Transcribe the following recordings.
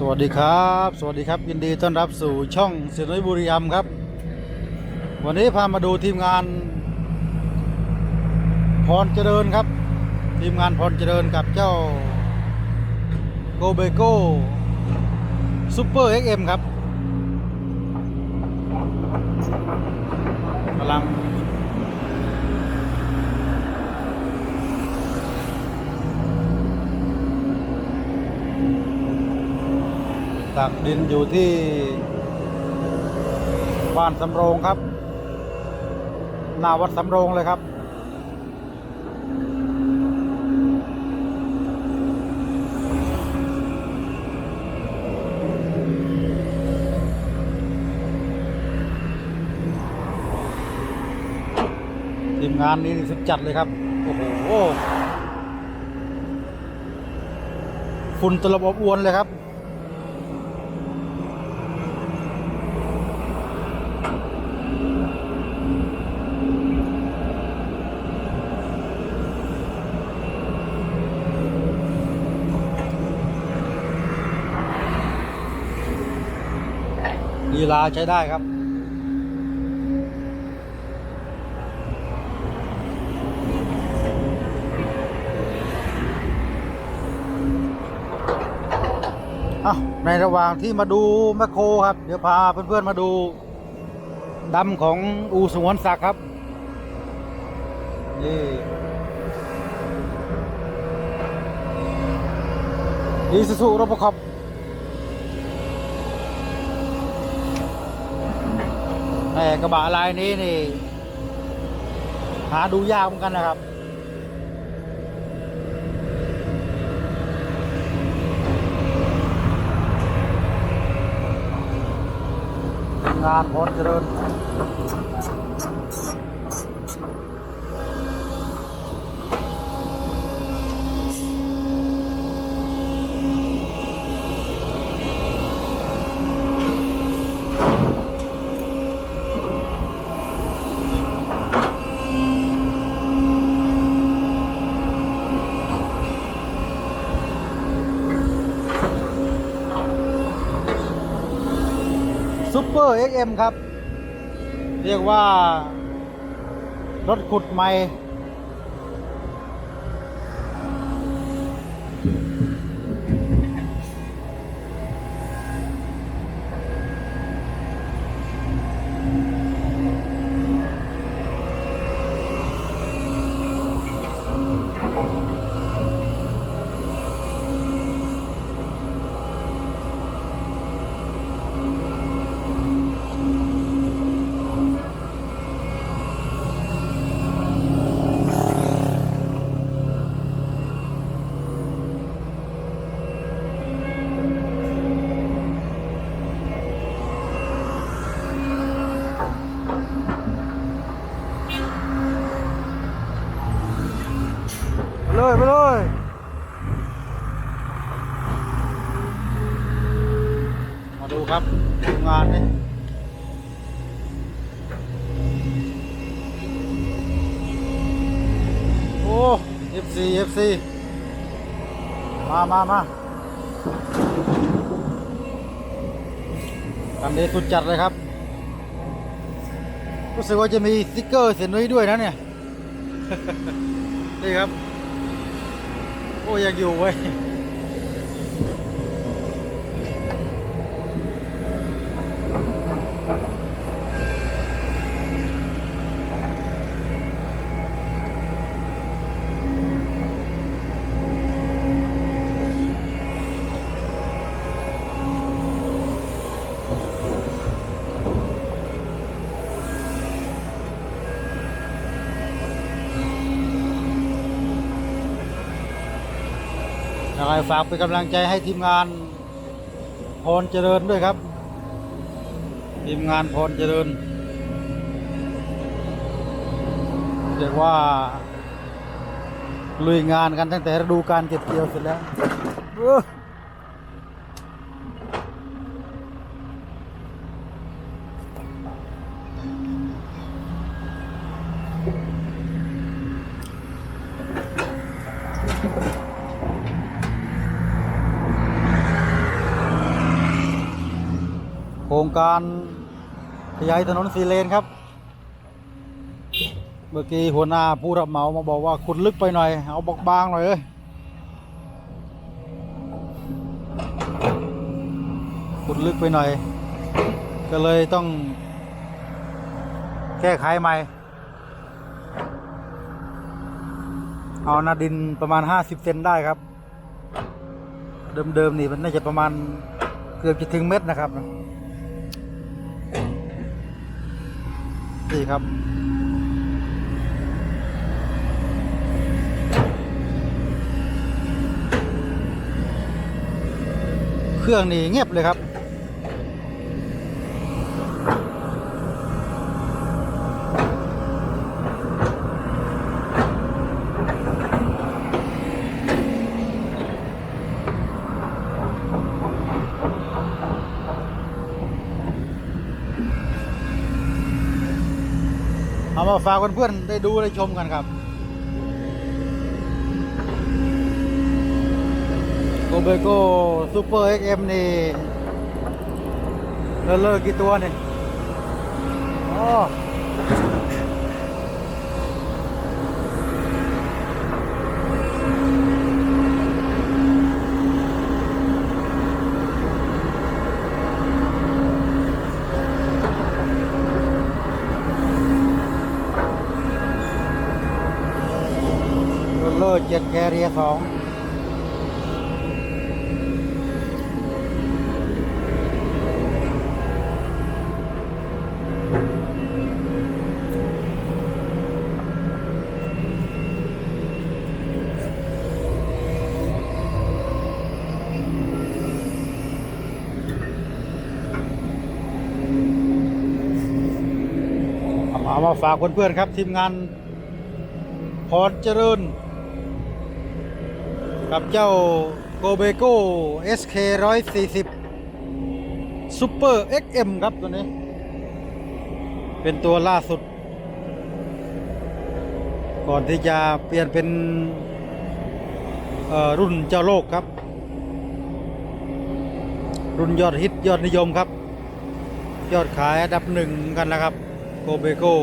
สวัสดีครับ สวัสดีครับยินดีต้อนรับสู่ช่องเสน้อยบุรีรัมครับ วันนี้พามาดูทีมงานพรเจริญครับ ทีมงานพรเจริญกับเจ้าโกเบโก้ซูเปอร์เอ็กเอ็มครับกำลัง ตักดินอยู่ที่บ้านสำโรงครับ หน้าวัดสำโรงเลยครับ ทีมงานนี้สุดจัดเลยครับ โอ้โหฝุ่นตลบอบอวนเลยครับ ลาใช้ได้ครับอะในระหว่างที่มาดูแมคโครครับ เดี๋ยวพาเพื่อนๆมาดูดำของอูสงวนศักดิ์ครับ นี่อีซูซูรบคอบแหม กระบะลายนี้นี่ หาดูยากเหมือนกันนะครับ งานพรเจริญ ซูเปอร์ XM ครับ เรียกว่า รถขุดใหม่ ไปเลยไปเลย มาดูครับดูงา นนี่โอ้ FC FC มามามากันนี้สุดจัดเลยครับ รู้สึกว่าจะมีสติ๊กเกอร์เสียนุ้ยด้วยนะเนี่ย นี่ครับ โอ้ยังอยู่เว้ ฝากเป็นกำลังใจให้ทีมงานพรเจริญด้วยครับ ทีมงานพรเจริญเรียกว่าลุยงานกันตั้งแต่ฤดูการเก็บเกี่ยวเสร็จแล้ว รงการขยายถนนสีเลนครับ เมื่อกี้หัวหน้าผู้รับเหมามาบอกว่าขุดลึกไปหน่อย เอาบอกบางหน่อยเอ้ยขุดลึกไปหน่อย ก็เลยต้อง แก้ไขใหม่ เอาหนาดินประมาณ 50 เซนได้ครับ เดิมๆนี่มันน่าจะประมาณเกือบจะถึงเม็ดนะครับ นี่ครับ เครื่องนี่เงียบเลยครับ เอามาฝากเพื่อนๆได้ดูได้ชมกันครับโกเบโก้ซูเปอร์เอ็กเอ็มนี่เลิกกี่ตัวนี่อ๋อ เลอะแคเรียสองเอามาฝากเพื่อนๆครับทีมงานพรเจริญ กับเจ้าโกเบโก้ SK 140 Super XM ครับตัวนี้ เป็นตัวล่าสุด ก่อนที่จะเปลี่ยนเป็นรุ่นเจ้าโลกครับ รุ่นยอดฮิตยอดนิยมครับ ยอดขายอันดับหนึ่งกันแล้วครับโกเบโก้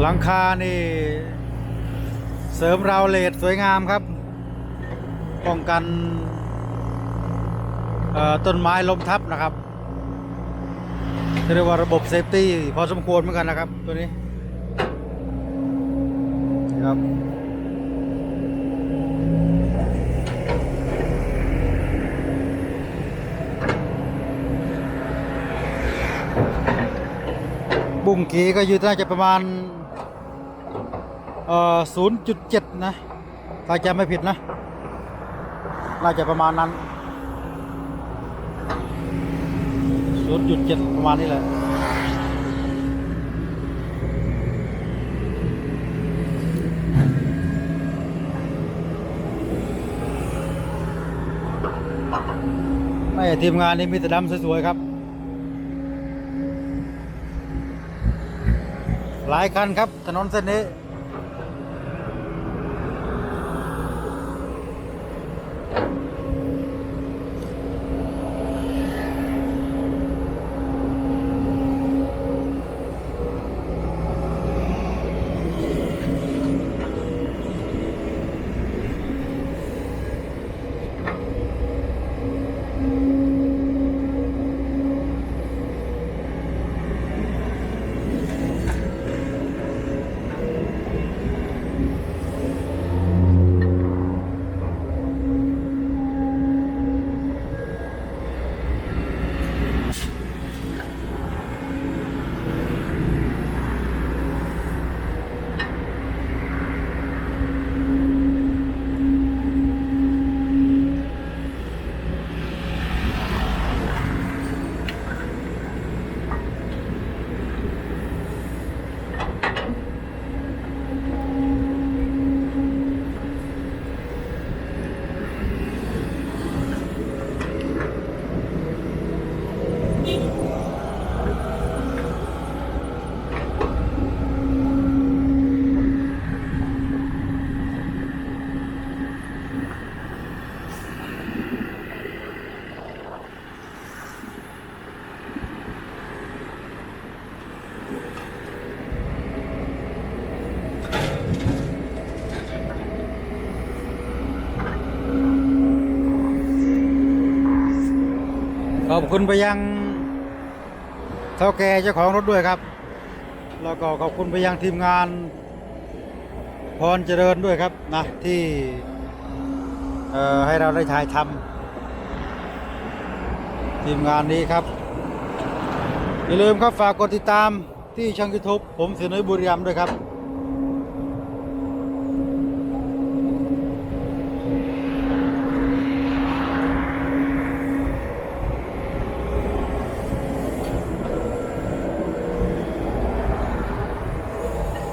หลังคานี่ เสริมราวเลดสวยงามครับ ป้องกันต้นไม้ล้มทับนะครับเรียกว่าระบบเซฟตี้พอสมควรเหมือนกันนะครับ ตัวนี้ครับบุ้งกีก็อยู่น่าจะประมาณ เอ่อศูนย์จุดเจ็ดนะ ถ้าจำไม่ผิดนะ น่าจะประมาณนั้นศูนย์จุดเจ็ดประมาณนี้แหละไม่ทีมงานนี้มีแต่ดำสวยๆครับหลายคันครับ ถนนเส้นนี้ ขอบคุณไปยังเท่าแก่เจ้าของรถด้วยครับ แล้วก็ขอบคุณไปยังทีมงาน พรเจริญด้วยครับนะที่ให้เราได้ถ่ายทำทีมงานนี้ครับ อย่าลืมครับฝากกดติดตามที่ช่องยูทูบผมเสนอบุรีรัมด้วยครับ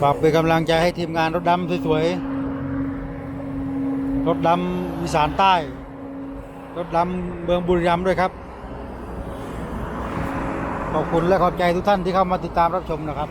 ฝากเป็นกำลังใจให้ทีมงานรถดำสวยๆ รถดำอีสานใต้ รถดำเมืองบุรีรัมย์ด้วยครับ ขอบคุณและขอบใจทุกท่านที่เข้ามาติดตามรับชมนะครับ